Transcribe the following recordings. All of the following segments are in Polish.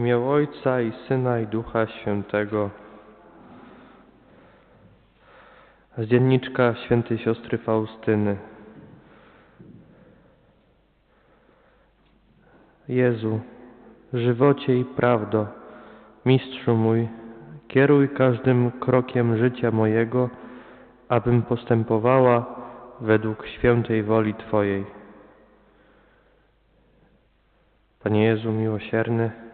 imię Ojca i Syna i Ducha Świętego. Z dzienniczka świętej siostry Faustyny. Jezu, żywocie i prawdo, Mistrzu mój, kieruj każdym krokiem życia mojego, abym postępowała według świętej woli Twojej. Panie Jezu miłosierny,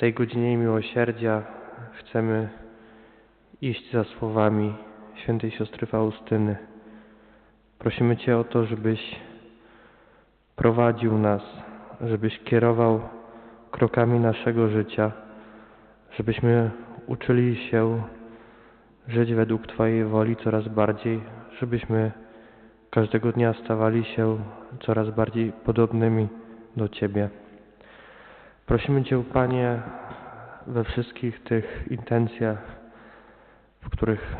tej godzinie miłosierdzia chcemy iść za słowami świętej siostry Faustyny. Prosimy Cię o to, żebyś prowadził nas, żebyś kierował krokami naszego życia, żebyśmy uczyli się żyć według Twojej woli coraz bardziej, żebyśmy każdego dnia stawali się coraz bardziej podobnymi do Ciebie. Prosimy Cię, Panie, we wszystkich tych intencjach, w których,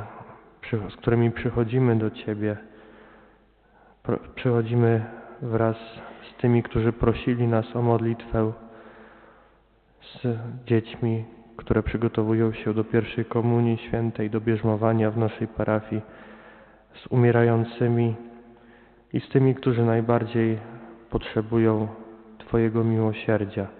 z którymi przychodzimy do Ciebie, przychodzimy wraz z tymi, którzy prosili nas o modlitwę, z dziećmi, które przygotowują się do pierwszej komunii świętej, do bierzmowania w naszej parafii, z umierającymi i z tymi, którzy najbardziej potrzebują Twojego miłosierdzia.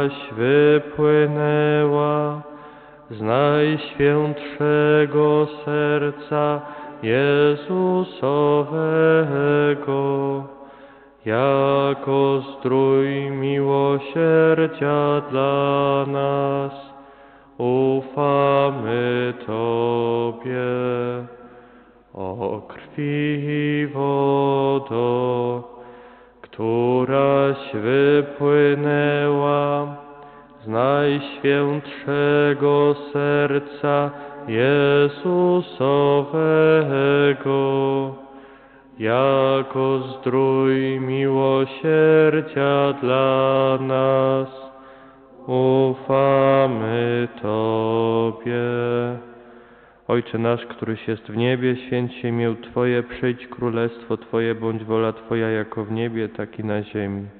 któraś wypłynęła z najświętszego serca Jezusowego, jako zdrój miłosierdzia dla nas, ufamy Tobie. O krwi i wodo, któraś wypłynęła najświętszego serca Jezusowego, jako zdrój miłosierdzia dla nas, ufamy Tobie. Ojcze nasz, któryś jest w niebie, święć się imię Twoje, przyjdź królestwo Twoje, bądź wola Twoja jako w niebie, tak i na ziemi.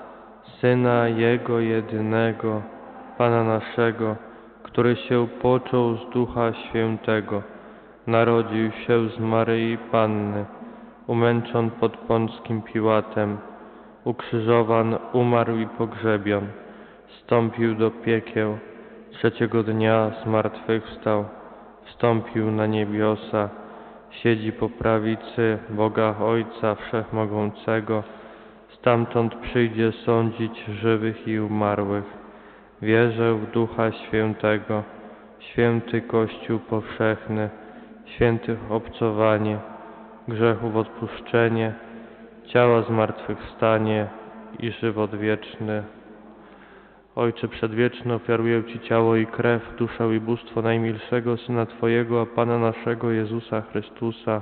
Syna Jego jedynego, Pana naszego, który się począł z Ducha Świętego, narodził się z Maryi Panny, umęczon pod Pąckim Piłatem, ukrzyżowan, umarł i pogrzebion, wstąpił do piekieł, trzeciego dnia zmartwychwstał, wstąpił na niebiosa, siedzi po prawicy Boga Ojca Wszechmogącego, stamtąd przyjdzie sądzić żywych i umarłych. Wierzę w Ducha Świętego, święty Kościół powszechny, świętych obcowanie, grzechów odpuszczenie, ciała zmartwychwstanie i żywot wieczny. Ojcze przedwieczny, ofiaruję Ci ciało i krew, duszę i bóstwo najmilszego Syna Twojego, a Pana naszego Jezusa Chrystusa,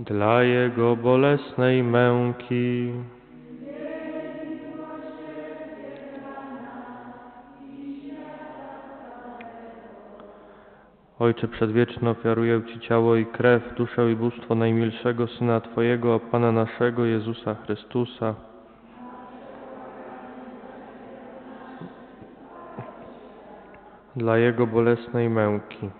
Dla Jego bolesnej męki. Ojcze Przedwieczny, ofiaruję Ci ciało i krew, duszę i bóstwo najmilszego Syna Twojego, Pana naszego Jezusa Chrystusa. Dla Jego bolesnej męki.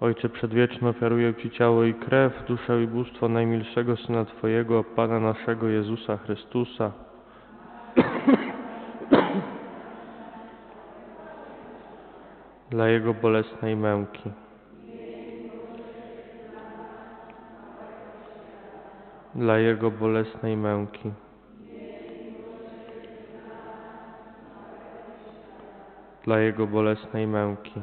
Ojcze Przedwieczny, ofiaruję Ci ciało i krew, duszę i bóstwo najmilszego Syna Twojego, Pana naszego Jezusa Chrystusa. Dla Jego bolesnej męki. Dla Jego bolesnej męki. Dla Jego bolesnej męki.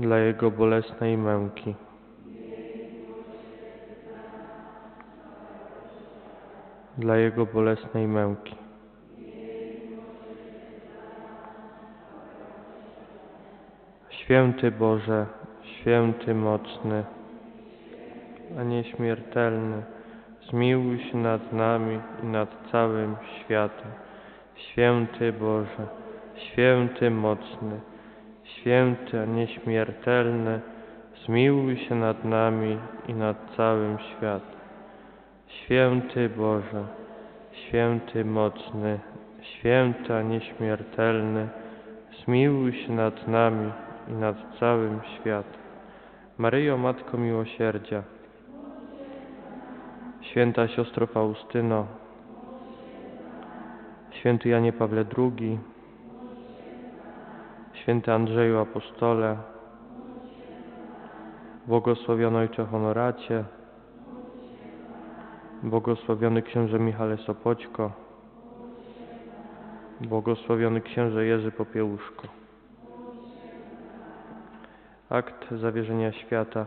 Dla Jego bolesnej męki. Dla Jego bolesnej męki. Święty Boże, święty mocny, a nieśmiertelny, zmiłuj się nad nami i nad całym światem. Święty Boże, święty mocny, święty, a nieśmiertelny, zmiłuj się nad nami i nad całym światem. Święty Boże, święty mocny, święty, a nieśmiertelny, zmiłuj się nad nami i nad całym światem. Maryjo, Matko Miłosierdzia, Święta Siostro Faustyno, Święty Janie Pawle II, Święty Andrzeju Apostole, Błogosławiony Ojcze Honoracie, Błogosławiony Księże Michale Sopoćko, Błogosławiony Księże Jerzy Popiełuszko. Akt zawierzenia świata.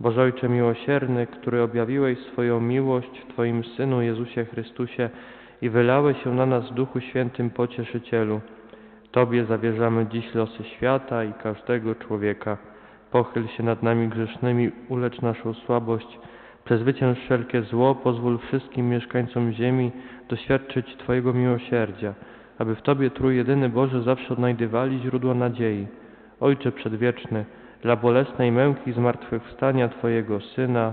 Boże Ojcze miłosierny, który objawiłeś swoją miłość w Twoim Synu Jezusie Chrystusie i wylałeś się na nas w Duchu Świętym Pocieszycielu. Tobie zawierzamy dziś losy świata i każdego człowieka. Pochyl się nad nami grzesznymi, ulecz naszą słabość, przezwycięż wszelkie zło, pozwól wszystkim mieszkańcom ziemi doświadczyć Twojego miłosierdzia, aby w Tobie Trójjedyny Boże zawsze odnajdywali źródło nadziei. Ojcze Przedwieczny, dla bolesnej męki zmartwychwstania Twojego Syna,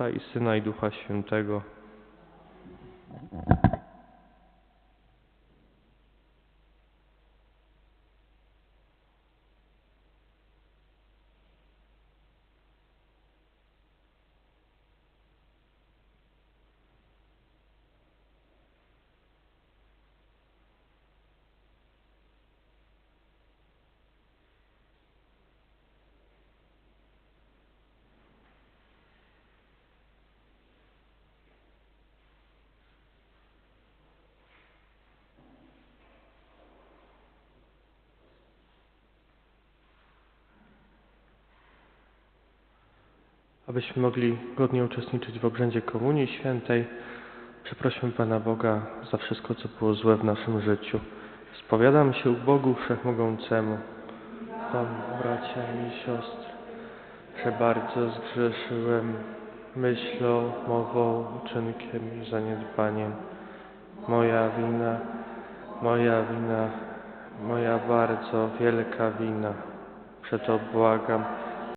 Ojca i Syna i Ducha Świętego. Abyśmy mogli godnie uczestniczyć w obrzędzie Komunii Świętej, przeprosimy Pana Boga za wszystko, co było złe w naszym życiu. Spowiadam się Bogu Wszechmogącemu, Wam, bracia i siostry, że bardzo zgrzeszyłem myślą, mową, uczynkiem i zaniedbaniem. Moja wina, moja wina, moja bardzo wielka wina. Przeto błagam,